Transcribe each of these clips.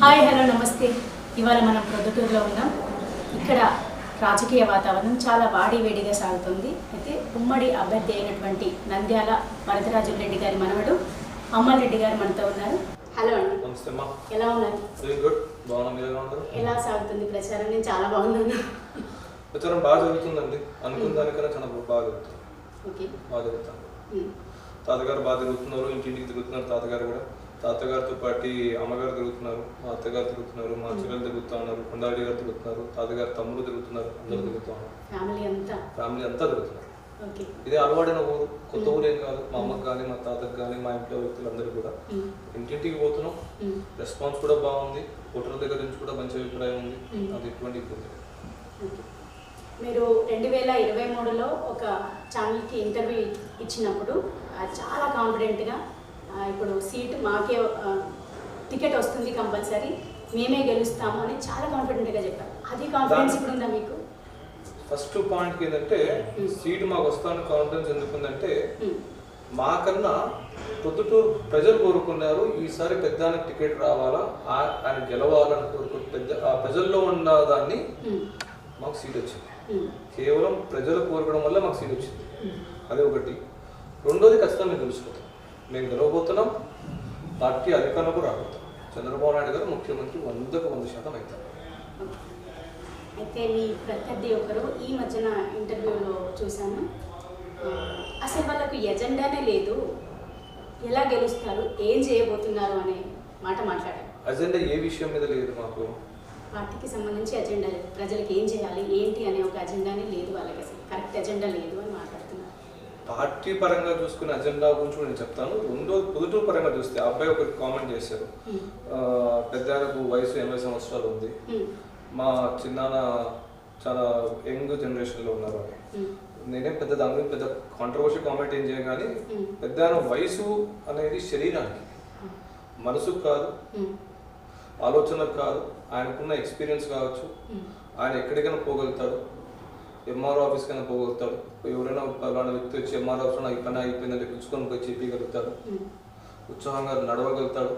Hi hello నమస్తే. ఇవాళ మనం ప్రొద్దుటూరులో ఉన్నాం. ఇక్కడ రాజకీయ వాతావరణం చాలా వాడి వేడిగా సాగుతుంది. అయితే ఉమ్మడి అభ్యర్థి అయినటువంటి నంద్యాల వరదరాజుల రెడ్డి గారి మనవడు అమ్మల్ రెడ్డి గారు మనతో ఉన్నారు. హలో అండి. ఎలా ఉన్నారు? ఎలా సాగుతుంది ప్రచారం? నేను చాలా బాగున్నాను. ప్రచారం బాగా జరుగుతుందండి. అనుకున్న దానికన్నా చాలా బాగా జరుగుతుంది. ఓకే. బాగా జరుగుతుంది. తాతగారు బాగా తిరుగుతున్నారు ఇంటింటికి తిరుగుతున్నారు తాతగారు కూడా. తాతగారితో పాటు అమ్మగారు తిరుగుతున్నారు మా అత్తగారు తిరుగుతున్నారు మా చెల్లెలు తిరుగుతూ ఉన్నారు కొండారెడ్డి గారు తిరుగుతున్నారు తాతగారు తమ్ముడు తిరుగుతున్నారు అందరూ తిరుగుతూ ఉన్నారు. ఫ్యామిలీ అంతా? ఫ్యామిలీ అంతా తిరుగుతున్నారు. ఇది అలవాడైన ఊరు. కొత్త ఊరు ఏం కాదు. మా అమ్మకి కానీ మా తాతకు కానీ మా ఇంట్లో వ్యక్తులందరూ కూడా. ఇంటింటికి పోతున్నాం. రెస్పాన్స్ కూడా బాగుంది. ఓటర్ల దగ్గర నుంచి కూడా మంచి అభిప్రాయం ఉంది. అది ఎటువంటి ఇబ్బంది. మీరు రెండు వేల ఇరవై మూడులో ఒక ఛానల్కి ఇంటర్వ్యూ ఇచ్చినప్పుడు చాలా కాన్ఫిడెంట్గా ఇప్పుడు సీట్ మాకే టికెట్ వస్తుంది కంపల్సరీ. మేమే గెలుస్తాము అని చాలా కాన్ఫిడెంట్గా చెప్పారు. అది కాన్ఫిడెన్స్ ఇప్పుడు ఉందా మీకు? ఫస్ట్ పాయింట్ ఏంటంటే. సీట్ మాకు వస్తాను కాన్ఫిడెన్స్ ఎందుకుందంటే మాకన్నా పొద్దుటూరు ప్రజలు కోరుకున్నారు ఈసారి పెద్దానికి టికెట్ రావాలా ఆయన గెలవాలని కోరుకు పెద్ద ఆ ప్రజల్లో ఉన్న దాన్ని మాకు సీట్ వచ్చింది. కేవలం ప్రజలు కోరుకోవడం వల్ల మాకు సీట్ వచ్చింది. అదే ఒకటి. రెండోది ఖచ్చితంగా మేము తెలుసుకుంటాం మేము గెలవబోతున్నాం. పార్టీ అధికారంలోకి రాబోతున్నాం. చంద్రబాబు నాయుడు గారు ముఖ్యమంత్రి వందకు వంద శాతం అవుతారు. అయితే మీ ప్రత్యర్థి ఒకరు ఈ మధ్యన ఇంటర్వ్యూలో చూశాను. అసలు వాళ్ళకు ఎజెండానే లేదు. ఎలా గెలుస్తారు? ఏం చేయబోతున్నారు అనే మాట మాట్లాడారు. అజెండా ఏ విషయం మీద లేదు మాకు? పార్టీకి సంబంధించి ఎజెండా లేదు. ప్రజలకు ఏం చేయాలి? ఏంటి అనే ఒక ఎజెండానే లేదు వాళ్ళకి అసలు. కరెక్ట్ ఎజెండా లేదు పార్టీ పరంగా చూసుకునే అజెండా గురించి కూడా నేను చెప్తాను. రెండో పొదుటూరు పరంగా చూస్తే అబ్బాయి ఒకటి కామెంట్ చేశారు. పెద్దాయనకు వయసు ఎనభై సంవత్సరాలు ఉంది. మా చిన్నాన్న చాలా యంగ్ జనరేషన్లో ఉన్నారు అని. నేనేం పెద్ద దాని గురించి పెద్ద కాంట్రవర్షియల్ కామెంట్ ఏం చేయను కానీ పెద్దాయన వయసు అనేది శరీరానికి. మనసుకు కాదు. ఆలోచనకు కాదు. ఆయనకున్న ఎక్స్పీరియన్స్ కావచ్చు. ఆయన ఎక్కడికైనా పోగలుగుతాడు. ఎంఆర్ఓ ఆఫీస్కైనా పోగలుగుతాడు. ఎవరైనా అలాంటి వ్యక్తి వచ్చి ఎంఆర్ఓ ఆఫీస్ ఈ పని అయిపోయిందంటే పిలుచుకొని పోయి చెప్పగలుగుతాడు ఉత్సాహంగా నడవగలుగుతాడు.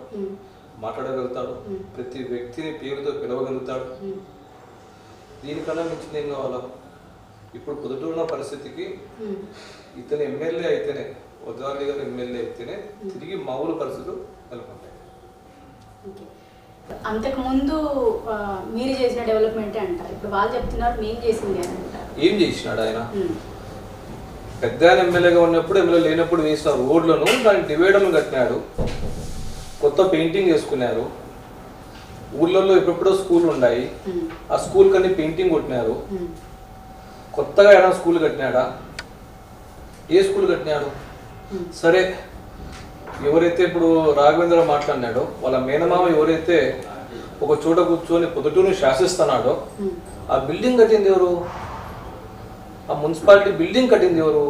మాట్లాడగలుగుతాడు. ప్రతి వ్యక్తిని పేరుతో పిలవగలుగుతాడు. దీనికన్నా మించింది ఏం కావాలా? ఇప్పుడు పొద్దుటూరున్న పరిస్థితికి ఉమ్. ఇతను ఎమ్మెల్యే అయితేనే వద్దాలి గారు ఎమ్మెల్యే అయితేనే తిరిగి మామూలు పరిస్థితులు నెలకొంటాయి. అంతకుముందు మీరు చేసిన డెవలప్మెంటే అంటారు. ఇప్పుడు వాళ్ళు చెప్తున్నారు మేము చేసింది అని అంటారు. ఏం చేసినాడు ఆయన? పెద్ద ఎమ్మెల్యేగా ఉన్నప్పుడు ఎమ్మెల్యే లేనప్పుడు వేసిన రోడ్లను దాని డివైడర్లు కట్టినాడు. కొత్త పెయింటింగ్ వేసుకున్నారు. ఊళ్ళల్లో ఎప్పుడెప్పుడో స్కూల్ ఉన్నాయి ఆ స్కూల్ కన్నీ పెయింటింగ్ కొట్టినారు. కొత్తగా ఏమైనా స్కూల్ కట్టినాడా? ఏ స్కూల్ కట్టినాడు? సరే ఎవరైతే ఇప్పుడు రాఘవేంద్ర మాట్లాడినాడో వాళ్ళ మేనమామ ఎవరైతే ఒక చోట కూర్చొని పొద్దుటూరుని శాసిస్తున్నాడో ఆ బిల్డింగ్ కట్టింది ఎవరు? ఆ మున్సిపాలిటీ బిల్డింగ్ కట్టింది ఎవరు?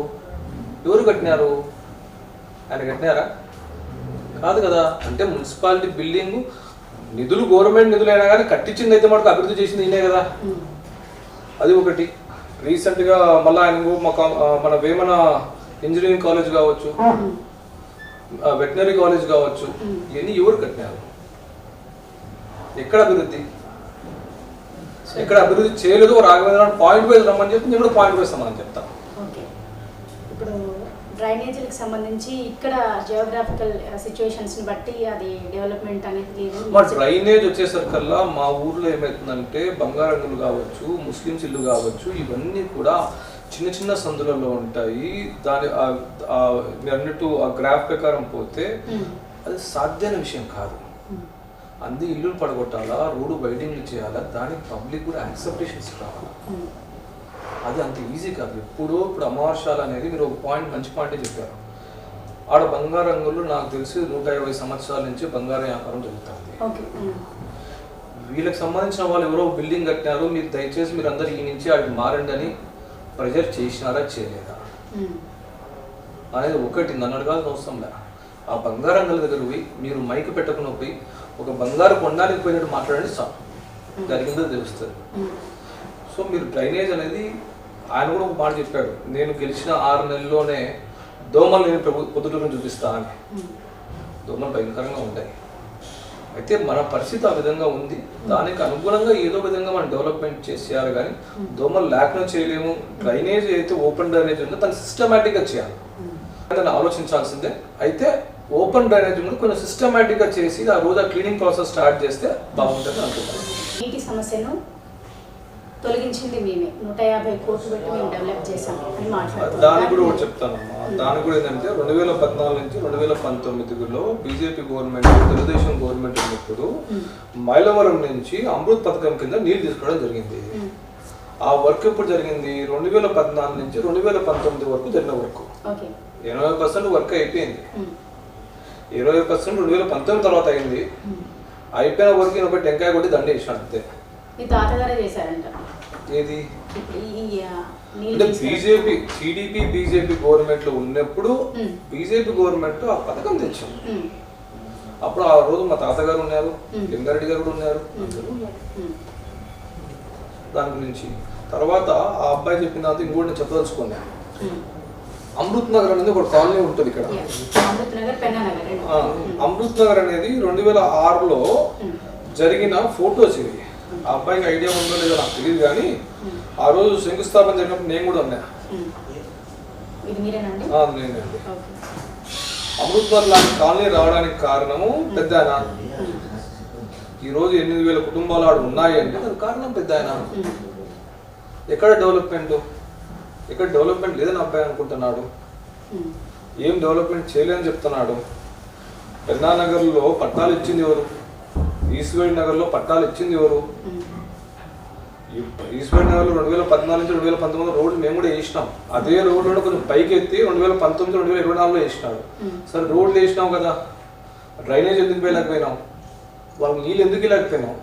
ఎవరు కట్టినారు? ఆయన కట్టినారా? కాదు కదా. అంటే మున్సిపాలిటీ బిల్డింగ్ నిధులు గవర్నమెంట్ నిధులు అయినా కానీ కట్టించింది అయితే మనకు అభివృద్ధి చేసింది ఈయనే కదా. అది ఒకటి. రీసెంట్గా మళ్ళీ ఆయన మా మన వేమన ఇంజనీరింగ్ కాలేజ్ కావచ్చు వెటనరీ కాలేజ్ కావచ్చు ఇవన్నీ ఎవరు కట్టినారు? ఎక్కడ అభివృద్ధి? ఎక్కడ అభివృద్ధి చేయలేదు రాఘవేంద్ర పాయింట్ వైజ్ రమ్మని చెప్పి నేను కూడా పాయింట్ వైజ్ రమ్మని చెప్తా. ఓకే. ఇప్పుడు డ్రైనేజీలకు సంబంధించి ఇక్కడ జియోగ్రాఫికల్ సిచ్యువేషన్స్ని బట్టి అది డెవలప్మెంట్ అనేది లేదు. మా డ్రైనేజ్ వచ్చేసరికల్లా మా ఊర్లో ఏమవుతుందంటే బంగారంగులు కావచ్చు ముస్లిమ్స్ ఇల్లు కావచ్చు ఇవన్నీ కూడా చిన్న చిన్న సందులలో ఉంటాయి. దాని మీరు అన్నట్టు ఆ గ్రాఫ్ ప్రకారం పోతే అది సాధ్యమైన విషయం కాదు. అంది ఇల్లు పడగొట్టాలా రోడ్డు బైడింగ్లు చేయాలా దానికి పబ్లిక్ కూడా యాక్సెప్టేషన్స్ కావాలా ఉమ్, అది అంత ఈజీ కాదు. ఎప్పుడో ఇప్పుడు అమావాస్యాలు అనేది మీరు ఒక పాయింట్ మంచి పాయింటే చెప్పారు. ఆడ బంగారంగులు నాకు తెలిసి నూట యాభై సంవత్సరాల నుంచి బంగారం వ్యాపారం జరుగుతుంది. వీళ్ళకి సంబంధించిన వాళ్ళు ఎవరో బిల్డింగ్ కట్టినారు మీరు దయచేసి మీరు అందరు ఈ నుంచి ఆడికి మారండి అని ప్రెజర్ చేసినారా చేయలేదా? అనేది ఒకటి నన్ను అడగాల్సిన అవసరం లే. ఆ బంగారంగుల దగ్గర పోయి మీరు మైక్ పెట్టకుండా పోయి ఒక బంగారు కొండానికి పోయినట్టు మాట్లాడండి చాలు దాని కింద తెలుస్తుంది. సో మీరు డ్రైనేజ్ అనేది ఆయన కూడా ఒక మాట చెప్పాడు. నేను గెలిచిన ఆరు నెలల్లోనే దోమలు నేను ప్రభు పొద్దుటూరుని చూపిస్తా అని. దోమలు భయంకరంగా ఉంటాయి అయితే మన పరిస్థితి ఆ విధంగా ఉంది. దానికి అనుగుణంగా ఏదో విధంగా మనం డెవలప్మెంట్ చేసేయాలి కానీ దోమలు లేకుండా చేయలేము. డ్రైనేజ్ అయితే ఓపెన్ డ్రైనేజ్ ఉందో దాన్ని సిస్టమేటిక్గా చేయాలి. దాన్ని ఆలోచించాల్సిందే. అయితే ఓపెన్ డ్రైనేజ్ కూడా కొంచెం సిస్టమేటిక్గా చేసి ఆ రోజు ఆ క్లీనింగ్ ప్రాసెస్ స్టార్ట్ చేస్తే బాగుంటుంది అనుకుంటున్నాను. నీటి సమస్యను తొలగించింది మేమే. నూట యాభై కోట్లు పెట్టి మేము డెవలప్ చేసాం అని మాట్లాడుతున్నాం. దానికి కూడా ఒకటి చెప్తానమ్మా దానికి కూడా ఏంటంటే రెండు వేల పద్నాలుగు నుంచి రెండు వేల పంతొమ్మిదిలో బీజేపీ గవర్నమెంట్ తెలుగుదేశం గవర్నమెంట్ ఉన్నప్పుడు మైలవరం నుంచి అమృత్ పథకం కింద నీళ్ళు తీసుకోవడం జరిగింది. ఆ వర్క్ ఎప్పుడు జరిగింది? రెండు వేల పద్నాలుగు నుంచి రెండు వేల పంతొమ్మిది వరకు జరిగిన వర్క్. ఎనభై పర్సెంట్ వర్క్ అయిపోయింది. ఇరవై పర్సెంట్ రెండు వేల పంతొమ్మిది తర్వాత అయింది. అయిపోయిన వర్క్ ఒక టెంకాయ కొట్టి దండ వేసినాడు అంతే మీ తాతగారే చేశారంట ఏది అంటే బీజేపీ టీడీపీ బీజేపీ గవర్నమెంట్లో ఉన్నప్పుడు. బీజేపీ గవర్నమెంట్ ఆ పథకం తెచ్చింది. అప్పుడు ఆ రోజు మా తాతగారు ఉన్నారు. లింగారెడ్డి గారు కూడా ఉన్నారు. దాని గురించి తర్వాత ఆ అబ్బాయి చెప్పిన తర్వాత ఇంకోటి నేను చెప్పదలుచుకున్నాను. అమృత్ నగర్ అనేది ఒక కాలనీ ఉంటుంది ఇక్కడ. అమృత్ నగర్ అనేది రెండు వేల ఆరులో. జరిగిన ఫోటోస్ ఇవి. ఆ అబ్బాయికి ఐడియా ఉందో లేదో నాకు తెలియదు కానీ. ఆ రోజు శంకుస్థాపన జరిగినప్పుడు నేను కూడా ఉన్నా. నేనండి అమృత్ నగర్ లాంటి కాలనీ రావడానికి కారణము పెద్ద ఆయన. ఈ రోజు ఎనిమిది వేల కుటుంబాలు ఆడు ఉన్నాయి అంటే దానికి కారణం పెద్ద ఆయన. ఎక్కడ డెవలప్మెంట్? ఎక్కడ డెవలప్మెంట్ లేదని అబ్బాయి అనుకుంటున్నాడు. ఉమ్. ఏం డెవలప్మెంట్ చేయలేదని చెప్తున్నాడు. పెన్నానగర్లో పట్టాలు ఇచ్చింది ఎవరు? ఈశ్వరి నగర్లో పట్టాలు ఇచ్చింది ఎవరు? ఉమ్. ఈశ్వరి నగర్లో రెండు వేల పద్నాలుగు నుంచి రెండు వేల పంతొమ్మిది రోడ్లు మేము కూడా వేసినాం. అదే రోడ్లు కొంచెం పైకి ఎత్తి రెండు వేల పంతొమ్మిది రెండు వేల ఇరవై నాలుగులో వేసినాడు. సరే రోడ్లు వేసినాం కదా. డ్రైనేజ్ ఎందుకు వేయలేకపోయినాం? వాళ్ళకి నీళ్ళు ఎందుకు ఇవ్వలేకపోయినాం?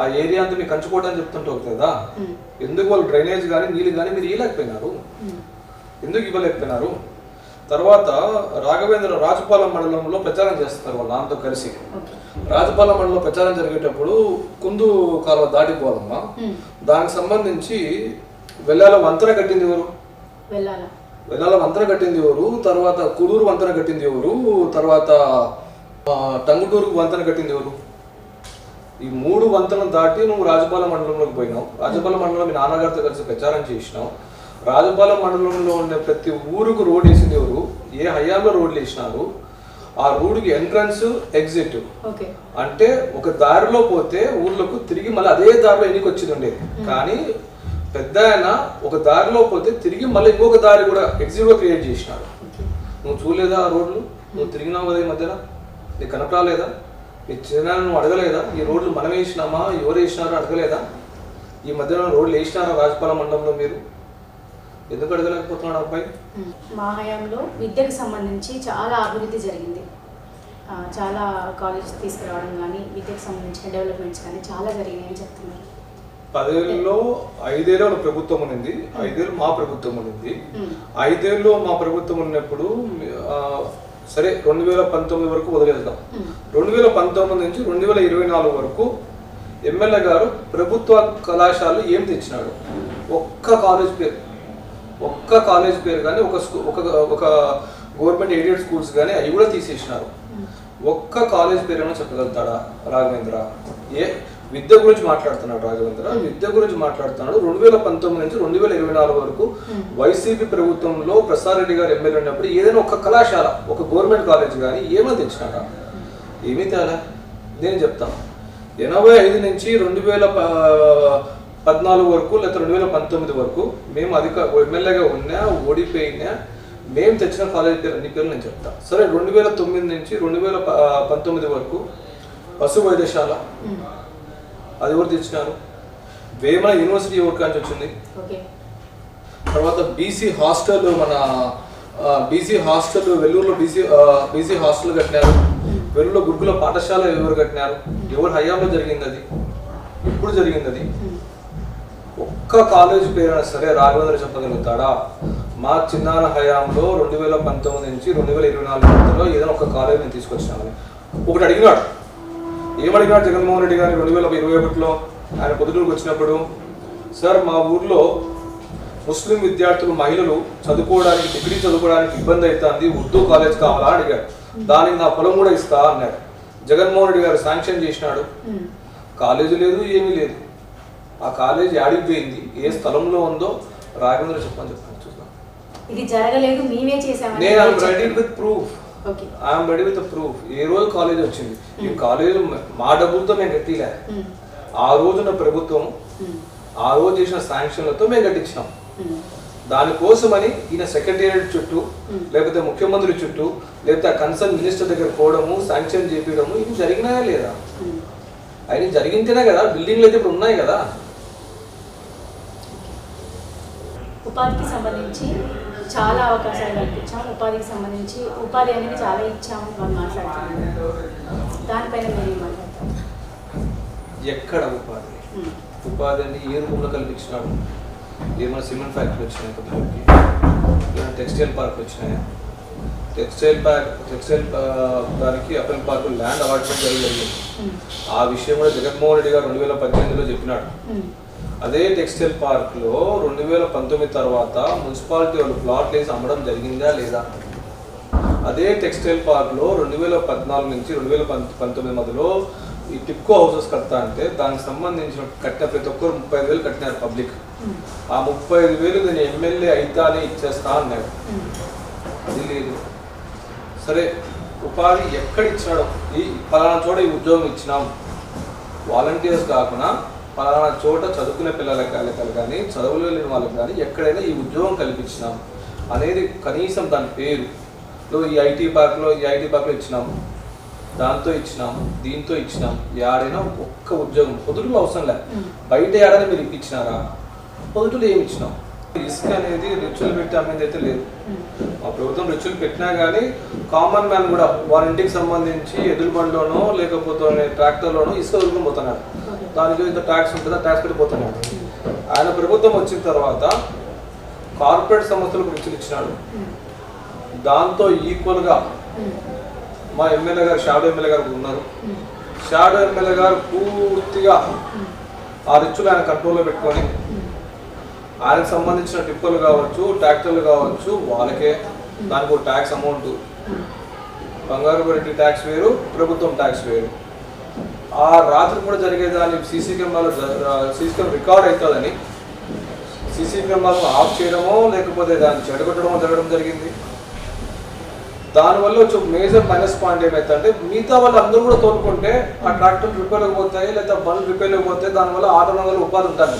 ఆ ఏరియా అంతా మీకు కంచుకోవడానికి చెప్తుంటావు కదా. ఎందుకు వాళ్ళు డ్రైనేజ్ కానీ నీళ్ళు కానీ మీరు ఇవ్వలేకపోయినారు. ఎందుకు ఇవ్వలేకపోయినారు? తర్వాత రాఘవేంద్ర రాజపాలెం మండలంలో ప్రచారం చేస్తారు వాళ్ళ నాన్నతో కలిసి. రాజపాలెం మండలంలో ప్రచారం జరిగేటప్పుడు కుందు కాలువ దాటిపోవాలమ్మా. దానికి సంబంధించి వెళ్ళాల వంతెన కట్టింది ఎవరు? వెళ్ళాలా వంతెన కట్టింది ఎవరు? తర్వాత కుడూరు వంతెన కట్టింది ఎవరు? తర్వాత టంగుటూరుకు వంతెన కట్టింది ఎవరు? ఈ మూడు వంతెనలు దాటి నువ్వు రాజపాలెం మండలంలోకి పోయినావు. రాజపాలెం మండలంలో మీ నాన్నగారితో కలిసి ప్రచారం చేసినావు. రాజపాలెం మండలంలో ఉండే ప్రతి ఊరుకు రోడ్ వేసింది ఎవరు? ఏ హయాంలో రోడ్లు వేసినారు? ఆ రోడ్డుకి ఎంట్రన్స్ ఎగ్జిట్. అంటే ఒక దారిలో పోతే ఊర్లకు తిరిగి మళ్ళీ అదే దారిలో ఎన్నికి వచ్చేది ఉండేది కానీ పెద్ద ఆయన ఒక దారిలో పోతే తిరిగి మళ్ళీ ఇంకొక దారి కూడా ఎగ్జిట్ క్రియేట్ చేసినాడు ఓకే. నువ్వు చూడలేదా ఆ రోడ్లు? నువ్వు తిరిగినావు కదా ఈ మధ్యన? నీకు కనపరాలేదా నీ చిన్న నువ్వు అడగలేదా? ఈ రోడ్లు మనం వేసినామా? ఎవరు వేసినారో అడగలేదా? ఈ మధ్యన రోడ్లు వేసినారా రాజపాలెం మండలంలో మీరు? ఎందుకు అడగలేకపోతున్నాడు అబ్బాయి. మా హయాంలో విద్యకు సంబంధించి చాలా అభివృద్ధి జరిగింది. చాలా కాలేజ్ తీసుకురావడం కానీ విద్యకు సంబంధించిన డెవలప్మెంట్స్ కానీ చాలా జరిగినాయి అని చెప్తున్నారు. పదేళ్ళలో ఐదేళ్ళు ప్రభుత్వం ఉన్నింది. ఐదేళ్ళు మా ప్రభుత్వం ఉన్నింది. ఐదేళ్ళు మా ప్రభుత్వం ఉన్నప్పుడు సరే రెండు వేల పంతొమ్మిది వరకు వదిలేద్దాం. రెండు వేల పంతొమ్మిది నుంచి రెండు వేల ఇరవై నాలుగు వరకు ఎమ్మెల్యే గారు ప్రభుత్వ కళాశాలలు ఏం తెచ్చినాడు? ఒక్క కాలేజ్ పేరు. ఒక్క కాలేజ్ పేరు కానీ ఒక ఒక ఒక గవర్నమెంట్ ఎయిడెడ్ స్కూల్స్ కానీ అవి కూడా తీసేసినారు. ఒక్క కాలేజ్ పేరు ఏమైనా చెప్పగలుగుతాడా రాఘవేంద్ర? ఏ విద్య గురించి మాట్లాడుతున్నాడు రాఘవేంద్ర. విద్య గురించి మాట్లాడుతున్నాడు. రెండు వేల పంతొమ్మిది నుంచి రెండు వేల ఇరవై నాలుగు వరకు వైసీపీ ప్రభుత్వంలో ప్రసాద్ రెడ్డి గారు ఎమ్మెల్యే ఉన్నప్పుడు ఏదైనా ఒక కళాశాల ఒక గవర్నమెంట్ కాలేజ్ కానీ ఏమైనా తెచ్చినాడా? ఏమీ తేలా? నేను చెప్తాను. ఎనభై ఐదు నుంచి రెండు వేల పద్నాలుగు వరకు లేదా రెండు వేల పంతొమ్మిది వరకు మేము అధిక ఎమ్మెల్యేగా ఉన్నా ఓడిపోయినా మేము తెచ్చిన కాలేజ్ పేరు అన్ని పేర్లు నేను చెప్తాను సరే రెండు వేల తొమ్మిది నుంచి రెండు వేల పంతొమ్మిది వరకు పశు వైద్యశాల. అది ఎవరు తెచ్చినారు వేమన యూనివర్సిటీ ఎవరికి నుంచి వచ్చింది. తర్వాత బీసీ హాస్టల్ మన బీసీ హాస్టల్ వెల్లూరులో బీసీ బీసీ హాస్టల్ కట్టినారు. వెల్లూరులో గురుకుల పాఠశాల ఎవరు కట్టినారు? ఎవరు హయాంలో జరిగింది అది ఎప్పుడు జరిగింది అది. ఒక్క కాలేజ్ పేరైనా సరే రాఘవేంద్ర చెప్పగలుగుతాడా? మా చిన్నాన్న హయాంలో రెండు వేల పంతొమ్మిది నుంచి రెండు వేల ఇరవై నాలుగు మధ్యలో ఏదైనా ఒక కాలేజ్ నేను తీసుకొచ్చినాను ఒకటి అడిగినాడు. ఏమడిగినాడు జగన్మోహన్ రెడ్డి గారిని రెండు వేల ఇరవై ఒకటిలో ఆయన పొద్దుటూరుకు వచ్చినప్పుడు సార్ మా ఊర్లో ముస్లిం విద్యార్థులు మహిళలు చదువుకోవడానికి డిగ్రీ చదువుకోవడానికి ఇబ్బంది అవుతుంది ఉర్దూ కాలేజ్ కావాలా? అడిగాడు దానికి నా పొలం కూడా ఇస్తా అన్నాడు జగన్మోహన్ రెడ్డి గారు శాంక్షన్ చేసినాడు. కాలేజీ లేదు ఏమీ లేదు. ఆ కాలేజీ ఆడికి పోయింది? ఏ స్థలంలో ఉందో రాఘవేంద్ర చెప్పని చెప్పండి చూద్దాం. ఇది జరగలేదు మేమే చేసామని నేను చెప్పండి. With proof I'm ready with proof ఏ రోజు కాలేజ్ వచ్చింది ఈ కాలేజ్ మా డబ్బులతో మేము కట్టిలే ఉమ్. ఆ రోజున ప్రభుత్వం ఉమ్. ఆ రోజు చేసిన శాంక్షన్లతో మేము కట్టించినాం. దానికోసమని ఈయన సెక్రటేరియట్ చుట్టూ Hmm. లేకపోతే ముఖ్యమంత్రి చుట్టూ లేకపోతే ఆ కన్సర్న్ మినిస్టర్ దగ్గర పోవడము శాంక్షన్ చేపించడము ఇవి జరిగినాయా లేదా. అవి జరిగింటేనే కదా బిల్డింగ్లు అయితే ఇప్పుడు ఉన్నాయి కదా ఉపాధికి సంబంధించి చాలా అవకాశాలు కల్పించాం. ఉపాధికి సంబంధించి ఉపాధి అనేది చాలా ఇచ్చాము వాళ్ళు మాట్లాడుతున్నారు. దానిపైన మీరు మాట్లాడతారు ఎక్కడ ఉపాధి. ఉపాధి అని ఏ రూపంలో కల్పించినాడు ఏమైనా సిమెంట్ ఫ్యాక్టరీ వచ్చినాయి కొద్దిలోకి ఏమైనా టెక్స్టైల్ పార్క్ వచ్చినాయా? టెక్స్టైల్ పార్క్ టెక్స్టైల్ దానికి అపెల్ పార్క్ ల్యాండ్ అలాట్మెంట్ జరిగింది. ఆ విషయం కూడా జగన్మోహన్ రెడ్డి గారు రెండు వేల పద్దెనిమిదిలో చెప్పినాడు. అదే టెక్స్టైల్ పార్క్లో రెండు వేల పంతొమ్మిది తర్వాత మున్సిపాలిటీ వాళ్ళు ప్లాట్ వేసి అమ్మడం జరిగిందా లేదా? అదే టెక్స్టైల్ పార్క్లో రెండు వేల పద్నాలుగు నుంచి రెండు వేల పంతొమ్మిది మధ్యలో ఈ టిప్కో హౌసెస్ కడతా అంటే దానికి సంబంధించిన కట్టిన ప్రతి ఒక్కరు ముప్పై ఐదు వేలు కట్టినారు పబ్లిక్. ఆ ముప్పై ఐదు వేలు నేను ఎమ్మెల్యే అయితానే ఇచ్చేస్తా అన్నాడు. అది లేదు. సరే ఉపాధి ఎక్కడ ఇచ్చినాడు ఈ పలానా చోట ఈ ఉద్యోగం ఇచ్చినాం. వాలంటీర్స్ కాకుండా పలానా చోట చదువుకునే పిల్లలకి వాళ్ళకి కానీ చదువులో లేని వాళ్ళకి కానీ ఎక్కడైనా ఈ ఉద్యోగం కల్పించినాం అనేది కనీసం దాని పేరు. ఈ ఐటీ పార్క్లో ఈ ఐటీ పార్క్లో ఇచ్చినాం దాంతో ఇచ్చినాం దీంతో ఇచ్చినాం ఏడైనా ఒక్క ఉద్యోగం పొదుపులో అవసరం లే. ఉమ్. బయట ఏడాది మీరు ఇప్పించినారా? పొదుపులో ఏమి ఇచ్చినాం? ఇసుక అనేది రిచువల్ పెట్టి అమ్మేది అయితే లేదు. ఆ ప్రభుత్వం రిచువల్ పెట్టినా కానీ కామన్ మ్యాన్ కూడా వారి ఇంటికి సంబంధించి ఎదురు బండిలోనో లేకపోతే ట్రాక్టర్లోనో ఇసుక దొరుకుని పోతున్నాడు. దానికి ఇంత ట్యాక్స్ ఉంటుందా? ట్యాక్స్ పెట్టిపోతున్నాడు ఆయన ప్రభుత్వం వచ్చిన తర్వాత కార్పొరేట్ సంస్థలకు రుచులు ఇచ్చినాడు. దాంతో ఈక్వల్గా మా ఎమ్మెల్యే గారు షాడో ఎమ్మెల్యే గారు ఉన్నారు. షాడో ఎమ్మెల్యే గారు పూర్తిగా ఆ రిచువల్ ఆయన కంట్రోల్లో పెట్టుకొని ఆయనకు సంబంధించిన టిప్పర్లు కావచ్చు ట్రాక్టర్లు కావచ్చు వాళ్ళకే దానికి ఒక ట్యాక్స్ అమౌంట్ బంగారు ట్యాక్స్ వేరు ప్రభుత్వం ట్యాక్స్ వేరు. ఆ రాత్రి కూడా జరిగేదాన్ని సీసీ కెమెరాలో సీసీ కెమెరా రికార్డ్ అవుతుందని. సీసీ కెమెరాలను ఆఫ్ చేయడమో లేకపోతే దాన్ని చెడగొట్టడమో జరగడం జరిగింది. దానివల్ల వచ్చే మేజర్ మైనస్ పాయింట్ ఏమైతే మిగతా వాళ్ళు అందరూ కూడా తోలుకుంటే ఆ ట్రాక్టర్ రిపేర్లకు పోతాయి లేదా బండ్లు రిపేర్లకు పోతాయి దానివల్ల ఆటో నగలు ఉపాధి ఉంటుంది.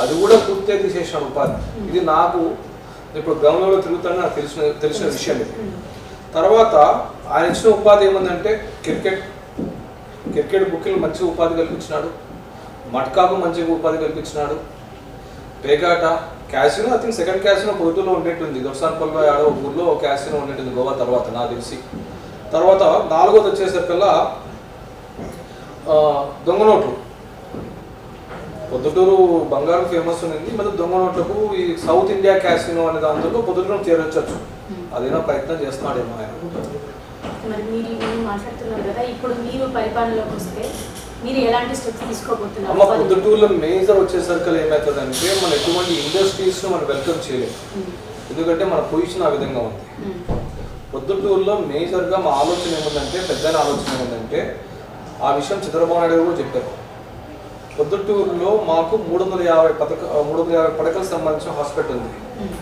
అది కూడా పూర్తిగా తీసేసినాడు ఉపాధి. ఇది నాకు ఇప్పుడు గ్రామంలో తిరుగుతాను నాకు తెలిసిన తెలిసిన విషయం ఇది ఉమ్. తర్వాత ఆయన ఇచ్చిన ఉపాధి ఏముందంటే క్రికెట్. క్రికెట్ బుక్కిలు మంచి ఉపాధి కల్పించినాడు. మట్కాకు మంచి ఉపాధి కల్పించినాడు. పేకాట casino I think second casino పొద్దులో ఉండేటుంది దొర్సాన్పల్లిలో ఆడో ఊర్లో ఒక క్యాసినో ఉండేటుంది గోవా తర్వాత నాకు తెలిసి. తర్వాత నాలుగోది వచ్చేసరికల్లా ఆ, దొంగ నోట్లు. పొద్దుటూరు బంగారం ఫేమస్ ఉంది మరి దొంగ నోట్లకు ఈ సౌత్ ఇండియా క్యాసినో అనే దాంతో పొద్దుటూరు చేరొచ్చు. అదేనా ప్రయత్నం చేస్తున్నాడేమో ఆయన. మాట్లాడుతున్నారు కదా ఇప్పుడు మీరు పరిపాలనలోకి వస్తే మీరు ఎలాంటి స్టెప్స్ తీసుకోబోతున్నారు అమ్మ పొద్దుటూరులో మేజర్ వచ్చేసరికి ఏమవుతుందంటే మన ఎటువంటి ఇండస్ట్రీస్ను మనం వెల్కమ్ చేయలేము. ఎందుకంటే మన పొజిషన్ ఆ విధంగా ఉంది ఉమ్. పొద్దుటూరులో మేజర్గా మా ఆలోచన ఏముందంటే పెద్ద ఆలోచన ఏముందంటే ఆ విషయం చంద్రబాబు నాయుడు కూడా చెప్పారు పొద్దుటూరులో మాకు మూడు వందల యాభై పథక మూడు వందల యాభై పడకలకు సంబంధించిన హాస్పిటల్ ఉంది ఉమ్.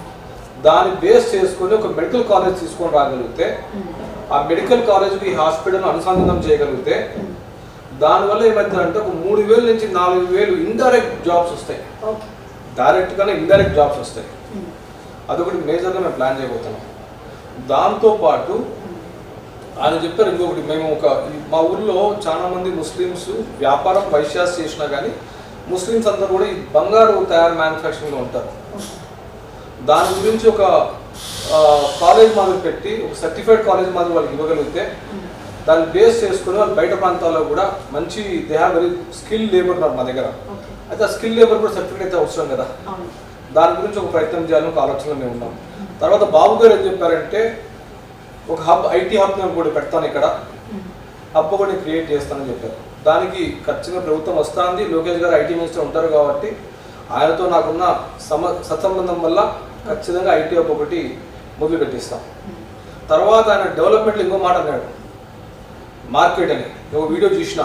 దాన్ని బేస్ చేసుకొని ఒక మెడికల్ కాలేజ్ తీసుకొని రాగలిగితే ఉమ్. ఆ మెడికల్ కాలేజ్కి హాస్పిటల్ అనుసంధానం చేయగలిగితే. దానివల్ల ఏమవుతుందంటే ఒక మూడు వేల నుంచి నాలుగు వేలు ఇండైరెక్ట్ జాబ్స్ వస్తాయి ఓకే డైరెక్ట్గానే ఇండైరెక్ట్ జాబ్స్ వస్తాయి. అదొకటి మేజర్గా మేము ప్లాన్ చేయబోతున్నాం దాంతోపాటు ఆయన చెప్పారు ఇంకొకటి మేము ఒక మా ఊర్లో చాలా మంది ముస్లిమ్స్ వ్యాపారం వైశ్యాస్ చేసినా కానీ ముస్లిమ్స్ అందరూ కూడా ఈ బంగారు తయారు మ్యానుఫ్యాక్చరింగ్లో ఉంటారు దాని గురించి ఒక కాలేజ్ మాదిరి పెట్టి ఒక సర్టిఫైడ్ కాలేజ్ మాదిరి వాళ్ళకి ఇవ్వగలిగితే. దాన్ని బేస్ చేసుకుని వాళ్ళు బయట ప్రాంతాల్లో కూడా మంచి they have very skill labour ఉన్నారు మా దగ్గర. అయితే ఆ స్కిల్ లేబర్ కూడా సర్టిఫికేట్ అయితే అవసరం కదా. దాని గురించి ఒక ప్రయత్నం చేయాలని ఒక ఆలోచనలో మేము ఉన్నాం. తర్వాత బాబు గారు ఏం చెప్పారంటే ఒక హబ్ ఐటీ హబ్ నేను కూడా పెడతాను ఇక్కడ. హబ్ కూడా క్రియేట్ చేస్తానని చెప్పారు. దానికి ఖచ్చితంగా ప్రభుత్వం వస్తుంది. లోకేష్ గారు ఐటీ మినిస్టర్ ఉంటారు కాబట్టి ఆయనతో నాకున్న సమ సత్సంబంధం వల్ల ఖచ్చితంగా ఐటీ హబ్ ఒకటి మొదలు పెట్టిస్తాం తర్వాత ఆయన డెవలప్మెంట్లో ఇంకో మాట అన్నాడు. మార్కెట్ అని. ఒక వీడియో చూసిన.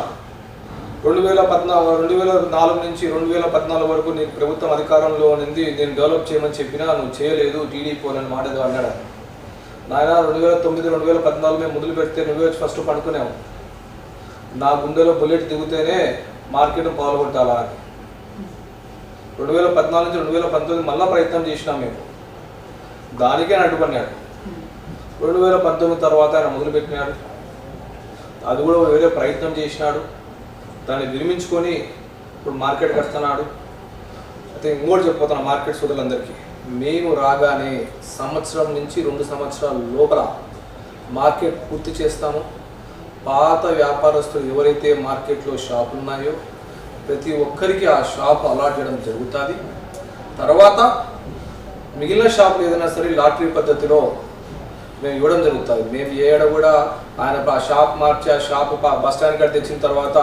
రెండు వేల పద్నాలుగు రెండు వేల నాలుగు నుంచి రెండు వేల పద్నాలుగు వరకు నీకు ప్రభుత్వం అధికారంలో ఉంది నేను డెవలప్ చేయమని చెప్పినా నువ్వు చేయలేదు టీడీపీ అని మాట ఏదో అన్నాడు నాయన రెండు వేల తొమ్మిది రెండు వేల పద్నాలుగు మేము మొదలు పెడితే నువ్వే వచ్చి ఫస్ట్ పడుకున్నావు నా గుండెలో బుల్లెట్ దిగితేనే మార్కెట్ పాల్గొట్టాలా అని. రెండు వేల పద్నాలుగు నుంచి రెండు వేల పంతొమ్మిది మళ్ళీ ప్రయత్నం చేసినాం మేము. దానికే ఆయన రెండు వేల పంతొమ్మిది తర్వాత ఆయన మొదలుపెట్టినాడు. అది కూడా వేరే ప్రయత్నం చేసినాడు. దాన్ని విరమించుకొని ఇప్పుడు మార్కెట్కి వస్తున్నాడు అయితే ఇంకోటి చెప్పిపోతున్నా మార్కెట్ సోదరులందరికీ. మేము రాగానే సంవత్సరం నుంచి రెండు సంవత్సరాల లోపల మార్కెట్ పూర్తి చేస్తాము. పాత వ్యాపారస్తులు ఎవరైతే మార్కెట్లో షాపులు ఉన్నాయో ప్రతి ఒక్కరికి ఆ షాప్ అలాట్ చేయడం జరుగుతుంది. తర్వాత మిగిలిన షాపులు ఏదైనా సరే లాటరీ పద్ధతిలో మేము ఇవ్వడం జరుగుతుంది మేము ఏడ కూడా ఆయన ఆ షాప్ మార్చి ఆ షాప్ బస్ స్టాండ్ కాడ తెచ్చిన తర్వాత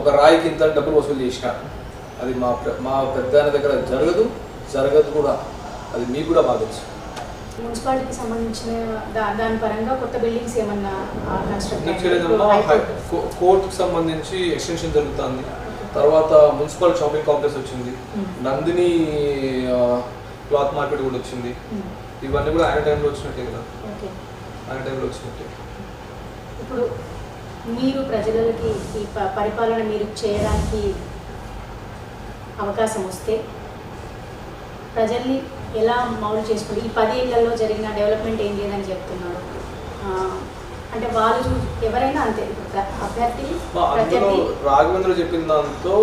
ఒక రాయికి ఇంత డబ్బులు వసూలు చేసినారు అది మా మా పెద్ద దగ్గర జరగదు జరగదు కూడా. అది మీకు కూడా బాగా తెలుసు. మున్సిపాలిటీకి సంబంధించిన దాని పరంగా కొత్త బిల్డింగ్స్ ఏమన్నా కోర్టుకు సంబంధించి ఎక్స్టెన్షన్ జరుగుతుంది. తర్వాత మున్సిపల్ షాపింగ్ కాంప్లెక్స్ వచ్చింది. నందిని క్లాత్ మార్కెట్ కూడా వచ్చింది. ఇవన్నీ కూడా ఆయన టైంలో వచ్చినట్టే కదా. ఓకే. ఆయన టైంలో వచ్చినట్టే. ఇప్పుడు మీరు ప్రజలకి ఈ పరిపాలన మీరు చేయడానికి అవకాశం వస్తే ప్రజల్ని ఎలా మౌలు చేసుకుంటే ఈ పది ఏళ్ళలో జరిగిన డెవలప్మెంట్ ఏం లేదని చెప్తున్నారు. అంటే వాళ్ళు ఎవరైనా అంతే అభ్యర్థి రాఘవేంద్ర చెప్పిన దాంతో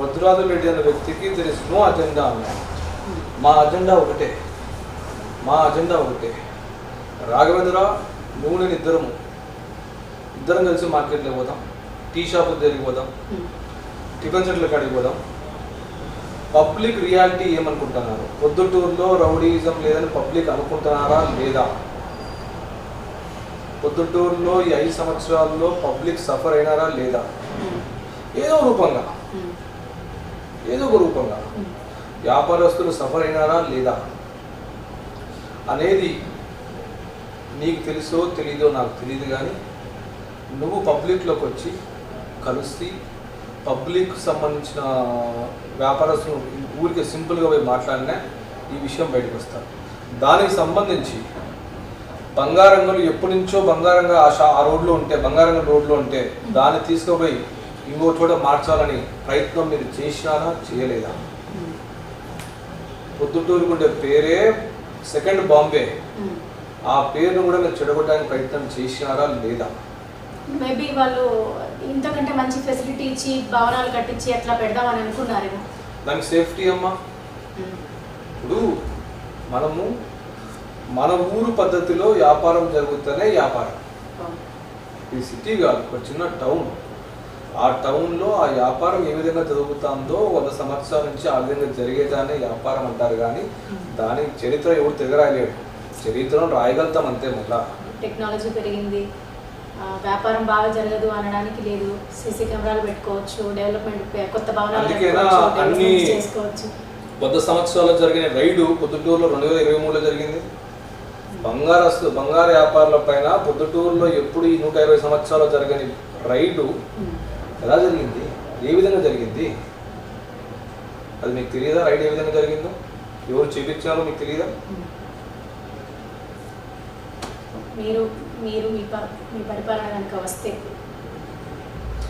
వద్రాజు రెడ్డి అనే వ్యక్తికి దర్ ఇస్ నో అజెండా అన్నాడు మా అజెండా ఒకటే. మా అజెండా ఒకటే. రాఘవేంద్ర నువ్వు నేను ఇద్దరము. ఇద్దరం కలిసి మార్కెట్లోకి పోదాం. టీ షాప్ దగ్గరికి పోదాం. టిఫిన్ సెంటర్ల కాడికి పోదాం. పబ్లిక్ రియాలిటీ ఏమనుకుంటున్నారు? పొద్దుటూరులో రౌడీయిజం లేదని పబ్లిక్ అనుకుంటున్నారా లేదా? పొద్దుటూరులో ఈ ఐదు సంవత్సరాల్లో పబ్లిక్ సఫర్ అయినారా లేదా? ఏదో రూపంగా. ఏదో ఒక రూపంగా. వ్యాపారస్తులు సఫర్ అయినారా లేదా? అనేది నీకు తెలుసో తెలీదో నాకు తెలియదు కానీ నువ్వు పబ్లిక్లోకి వచ్చి కలిసి పబ్లిక్ సంబంధించిన వ్యాపారస్తులు ఊరికి సింపుల్గా పోయి మాట్లాడినా ఈ విషయం బయటకు వస్తారు దానికి సంబంధించి బంగారంగలు ఎప్పటి నుంచో బంగారంగా ఆ షా ఆ రోడ్లో ఉంటే బంగారంగల్ రోడ్లో ఉంటే దాన్ని తీసుకుపోయి ఇంకో చోట మార్చాలని ప్రయత్నం మీరు చేసినారా? చేయలేదా? ఉమ్, పొద్దుటూరుకు ఉండే పేరే సెకండ్ బాంబే. ఆ పేరును కూడా మీరు చెడగొట్టడానికి ప్రయత్నం చేసినారా లేదా? మేబీ వాళ్ళు ఇంతకంటే మంచి ఫెసిలిటీ ఇచ్చి భవనాలు కట్టించి అట్లా పెడదామని అనుకున్నారేమో. దానికి సేఫ్టీ అమ్మా. ఇప్పుడు మనము మన ఊరు పద్ధతిలో వ్యాపారం జరుగుతూనే వ్యాపారం. ఈ సిటీ కాదు ఒక చిన్న టౌన్ ఆ టౌన్లో ఆ వ్యాపారం ఏ విధంగా జరుగుతుందో వంద సంవత్సరాల నుంచి ఆ విధంగా జరిగేదాన్ని వ్యాపారం అంటారు కానీ దానికి చరిత్ర ఎవరు తిరగరాయలేడు చరిత్రను రాయగలుగుతాం అంతే మళ్ళా. టెక్నాలజీ పెరిగింది. ఆ, వ్యాపారం బాగా జరగదు అనడానికి లేదు. సీసీ కెమెరాలు పెట్టుకోవచ్చు డెవలప్మెంట్ కొత్త భవనాలు అన్ని- చేసుకోవచ్చు. వంద సంవత్సరాల్లో జరిగిన రైడు పొద్దుటూరులో రెండు వేల ఇరవై మూడులో జరిగింది. బంగారస్తు బంగారు వ్యాపారుల పైన పొద్దుటూరులో ఎప్పుడు ఈ నూట ఇరవై సంవత్సరాలు జరగని రైడు ఉమ్, ఎలా జరిగింది? ఏ విధంగా జరిగింది? అది మీకు తెలియదా రైడ్ ఏ విధంగా జరిగిందో? ఎవరు చేపించారో మీకు తెలియదా. మీరు మీరు మీ మీ పరిపాలన కనుక వస్తే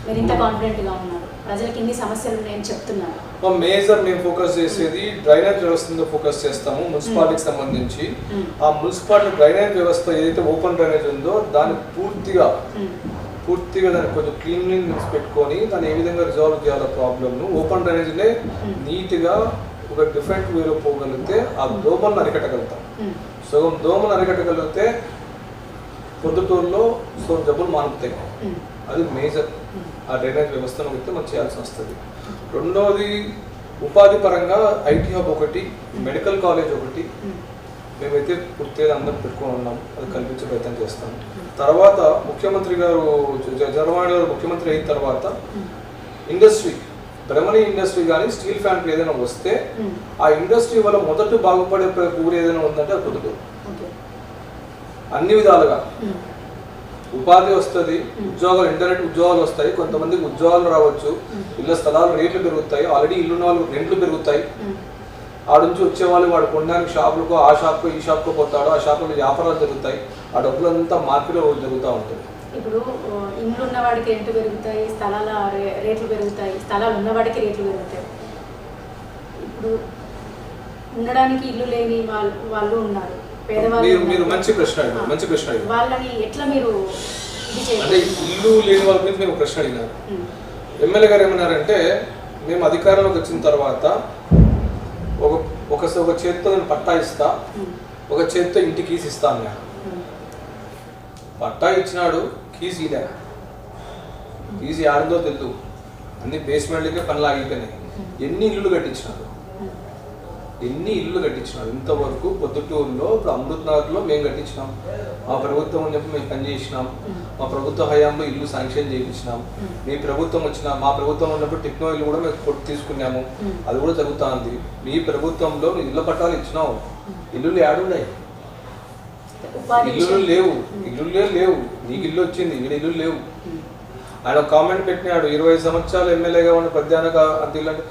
మీరు ఇంత కాన్ఫిడెంట్గా ఉన్నారు. ప్రజలకు ఇన్ని సమస్యలు ఉన్నాయని చెప్తున్నారు. మా మేజర్ మేము ఫోకస్ చేసేది డ్రైనేజ్ వ్యవస్థ మీద ఫోకస్ చేస్తాము మున్సిపాలిటీకి సంబంధించి. ఆ మున్సిపాలిటీ డ్రైనేజ్ వ్యవస్థ ఏదైతే ఓపెన్ డ్రైనేజ్ ఉందో దాన్ని పూర్తిగా పూర్తిగా దాన్ని కొంచెం క్లీన్లీనెస్ పెట్టుకొని దాన్ని ఏ విధంగా రిజాల్వ్ చేయాలో ప్రాబ్లమ్ను ఓపెన్ డ్రైనేజ్నే నీట్గా ఒక డిఫరెంట్ వేలో పోగలిగితే ఆ దోమలను అరికట్టగలుగుతాం. సగం దోమలు అరికట్టగలిగితే పొద్దుటూరులో సో జబ్బులు మానుకుతాయి అది మేజర్. ఆ డ్రైనేజ్ వ్యవస్థను అయితే మనం చేయాల్సి వస్తుంది. రెండవది ఉపాధి పరంగా ఐటీ హబ్ ఒకటి మెడికల్ కాలేజ్ ఒకటి మేమైతే పూర్తిగా అందరం పెట్టుకొని ఉన్నాం. అది కల్పించే ప్రయత్నం చేస్తాం. తర్వాత ముఖ్యమంత్రి గారు జగన్మోహన్ గారు ముఖ్యమంత్రి అయిన తర్వాత ఇండస్ట్రీ బ్రహ్మణి ఇండస్ట్రీ కానీ స్టీల్ ఫ్యాక్టరీ ఏదైనా వస్తే. ఆ ఇండస్ట్రీ వల్ల మొదట బాగుపడే ప్ర- ఊరు ఏదైనా ఉందంటే అది ఓకే. అన్ని విధాలుగా. ఉపాధి వస్తుంది ఉద్యోగాలు ఇంటర్నెట్ ఉద్యోగాలు వస్తాయి కొంతమందికి ఉద్యోగాలు రావచ్చు. ఇళ్ళ స్థలాలు రేట్లు పెరుగుతాయి ఆల్రెడీ ఇల్లు ఉన్న వాళ్ళు రెంట్లు పెరుగుతాయి. ఆడ నుంచి వచ్చేవాళ్ళు వాడు కొనడానికి షాపులకు ఆ షాప్కు ఈ షాప్కు పోతాడు ఆ షాపులో వ్యాపారాలు జరుగుతాయి. ఆ డబ్బులంతా మార్కెట్లో జరుగుతూ ఉంటుంది. ఇప్పుడు ఇండ్లు ఉన్నవాడికి రెంట్లు పెరుగుతాయి స్థలాల రేట్లు పెరుగుతాయి స్థలాలు ఉన్నవాడికి రేట్లు పెరుగుతాయి. ఇప్పుడు ఉండడానికి ఇల్లు లేని వాళ్ళు వాళ్ళు ఉన్నారు. మీరు మీరు. మంచి ప్రశ్న. మంచి ప్రశ్న వాళ్ళని ఎట్లా మీరు అంటే ఇల్లు లేని వాళ్ళ గురించి మేము ప్రశ్న అడిగినారు ఎమ్మెల్యే గారు ఏమన్నారంటే మేము అధికారంలోకి వచ్చిన తర్వాత ఒక ఒక చేత్తో నేను పట్టా ఇస్తా. ఒక చేత్తో ఇంటి కీస్ ఇస్తా అన్నాడు పట్టా ఇచ్చినాడు కీస్ ఇలే కీస్ ఆడిందో తెలుసు అన్ని బేస్మెంట్లకే పనులు ఆగిపోయినాయి ఎన్ని ఇల్లులు కట్టించినాడు ఎన్ని ఇల్లు కట్టించినాడు ఇంతవరకు పొద్దుటూరులో ఇప్పుడు అమృత్ నగర్లో మేము కట్టించినాం. మా ప్రభుత్వం ఉన్నప్పుడు మేము పనిచేసినాం మా ప్రభుత్వ హయాంలో ఇల్లు శాంక్షన్ చేయించినాం. మీ ప్రభుత్వం వచ్చిన మా ప్రభుత్వం ఉన్నప్పుడు టెక్నాలజీ కూడా మేము కొట్టి తీసుకున్నాము. అది కూడా జరుగుతా ఉంది మీ ప్రభుత్వంలో ఇళ్ళ పట్టాలు ఇచ్చినావు. ఇల్లులు ఏడున్నాయి విషయం- లేవు. ఇల్లులే లేవు. నీకు ఇల్లు వచ్చింది ఇక్కడ ఇల్లు లేవు. ఆయన కామెంట్ పెట్టినాడు ఇరవై సంవత్సరాలు ఎమ్మెల్యేగా ఉన్న ఇల్లు అంటే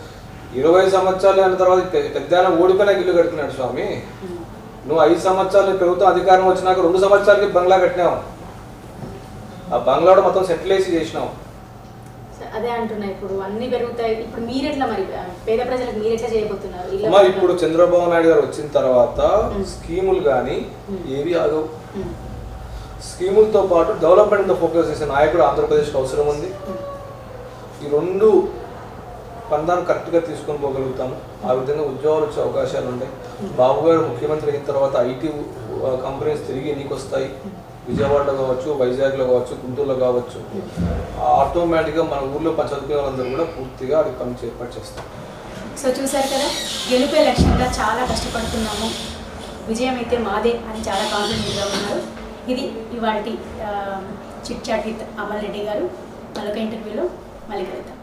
ఇరవై సంవత్సరాలు అయిన తర్వాత పెద్దాన ఓడిపోయినాక ఇల్లు కడుతున్నాడు స్వామి. నువ్వు ఐదు సంవత్సరాలు ప్రభుత్వం అధికారం వచ్చినాక రెండు సంవత్సరాలకి బంగ్లా కట్టినావు. ఆ బంగ్లాలో మొత్తం సెటిల్ వేసి చేసినావు. అదే అంటున్నా ఇప్పుడు అన్ని పెరుగుతాయి. ఇప్పుడు మీరెట్లా మరి ఆ, పేద ప్రజలకు మీరెట్లా చేయబోతున్నారు? ఇళ్ళ అమ్మా ఇప్పుడు చంద్రబాబు నాయుడు గారు వచ్చిన తర్వాత. స్కీములు కానీ. ఏవి ఆగవు స్కీములతో పాటు డెవలప్మెంట్ ఫోకస్ చేసే నాయకుడు ఆంధ్రప్రదేశ్కి అవసరం ఉంది. ఈ రెండు పందాన్ని కరెక్ట్గా తీసుకొని పోగలుగుతాము. ఆ విధంగా ఉద్యోగాలు వచ్చే అవకాశాలు ఉన్నాయి బాబు గారు ముఖ్యమంత్రి అయిన తర్వాత ఐటీ కంపెనీస్ తిరిగి నీకు వస్తాయి విజయవాడలో కావచ్చు వైజాగ్లో కావచ్చు గుంటూరులో కావచ్చు. ఆటోమేటిక్గా మన ఊళ్ళో పని చదువుకునే వాళ్ళందరూ కూడా పూర్తిగా అది పని ఏర్పాటు చేస్తారు. సో చూసారు కదా గెలుపే లక్ష్యంగా చాలా కష్టపడుతున్నాము. విజయం అయితే మాదే అని చాలా కాన్ఫిడెంట్గా ఉన్నారు. ఇది ఇవాళ chit chat with Amal Reddy గారు. మరొక ఇంటర్వ్యూలో మళ్ళీ కలుద్దాం.